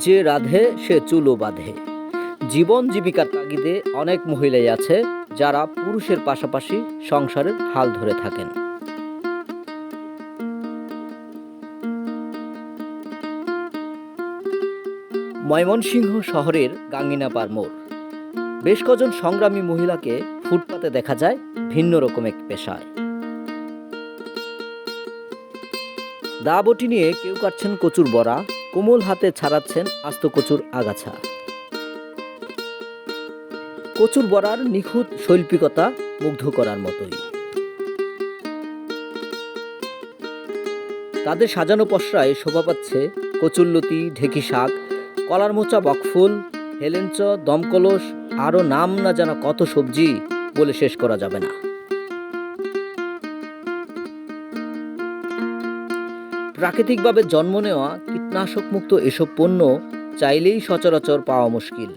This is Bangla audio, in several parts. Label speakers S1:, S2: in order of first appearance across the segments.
S1: যে রাধে, সে চুলো বাঁধে। জীবন জীবিকার তাগিদে অনেক মহিলাই আছে যারা পুরুষের পাশাপাশি সংসারের হাল ধরে থাকেন। ময়মনসিংহ শহরের গাঙ্গিনাপার মোড়। বেশ কজন সংগ্রামী মহিলাকে ফুটপাতে দেখা যায় ভিন্ন রকম এক পেশায়। দা বটি নিয়ে কেউ কাটছেন কচুর বড়া কোমল হাতে ছাড়াচ্ছেন আস্ত কচুর আগাছা। কচুর বড়ার নিখুঁত শৈল্পিকতা মুগ্ধ করার মতোই। তাদের সাজানো পসরায় শোভা পাচ্ছে কচুরলতি ঢেকি শাক, কলার মোচা, বকফুল, হেলেঞ্চ, দমকলস, আরও নাম না জানা কত সবজি বলে শেষ করা যাবে না। প্রাকৃতিকভাবে জন্ম নেওয়া কীটনাশকমুক্ত এসব পণ্য চাইলেই সচরাচর পাওয়া মুশকিল।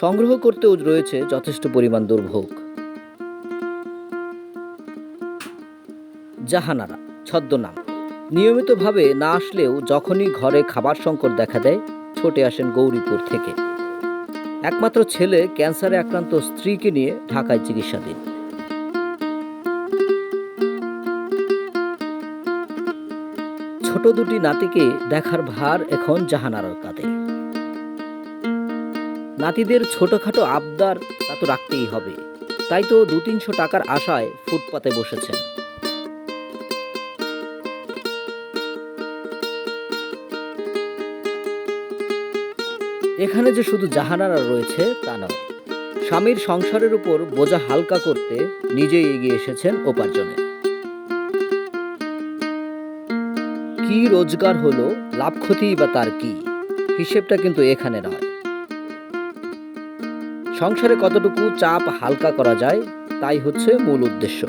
S1: সংগ্রহ করতেও রয়েছে যথেষ্ট পরিমাণ দুর্ভোগ। জাহানারা, ছদ্মনাম। নিয়মিতভাবে না আসলেও যখনই ঘরে খাবার সংকট দেখা দেয়, ছুটে আসেন গৌরীপুর থেকে। একমাত্র ছেলে ক্যান্সারে আক্রান্ত স্ত্রীকে নিয়ে ঢাকায় চিকিৎসাধীন। ছোট দুটি নাতিকে দেখার ভার এখন জাহানারার কাঁধে। নাতিদের ছোটখাটো আবদার তা তো রাখতেই হবে। তাই তো দু তিনশো টাকার আশায় ফুটপাতে বসেছেন। এখানে যে শুধু জাহানারা রয়েছে, তা নয়। স্বামীর সংসারের উপর বোঝা হালকা করতে নিজেই এগিয়ে এসেছেন উপার্জনে। কি রোজগার হলো, লাভ ক্ষতি বা তার কি? হিসেবটা কিন্তু এখানে নয়। সংসারে কতটুকু চাপ হালকা করা যায়, তাই হচ্ছে মূল উদ্দেশ্য।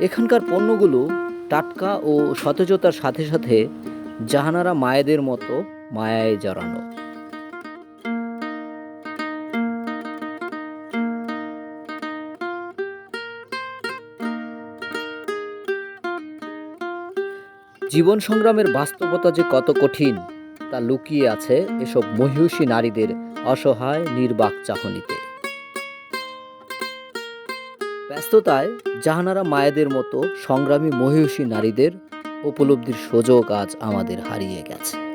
S1: এখানকার পণ্যগুলো টাটকা ও সতেজতার সাথে সাথে জাহানারা মায়েদের মতো মায়ায় জড়ানো। জীবন সংগ্রামের বাস্তবতা যে কত কঠিন, তা লুকিয়ে আছে এসব মহিষী নারীদের অসহায়, নির্বাক চাহনিতে। ব্যস্ততায় জাহানারা মায়েদের মতো সংগ্রামী মহিষী নারীদের উপলব্ধির সুযোগ আজ আমাদের হারিয়ে গেছে।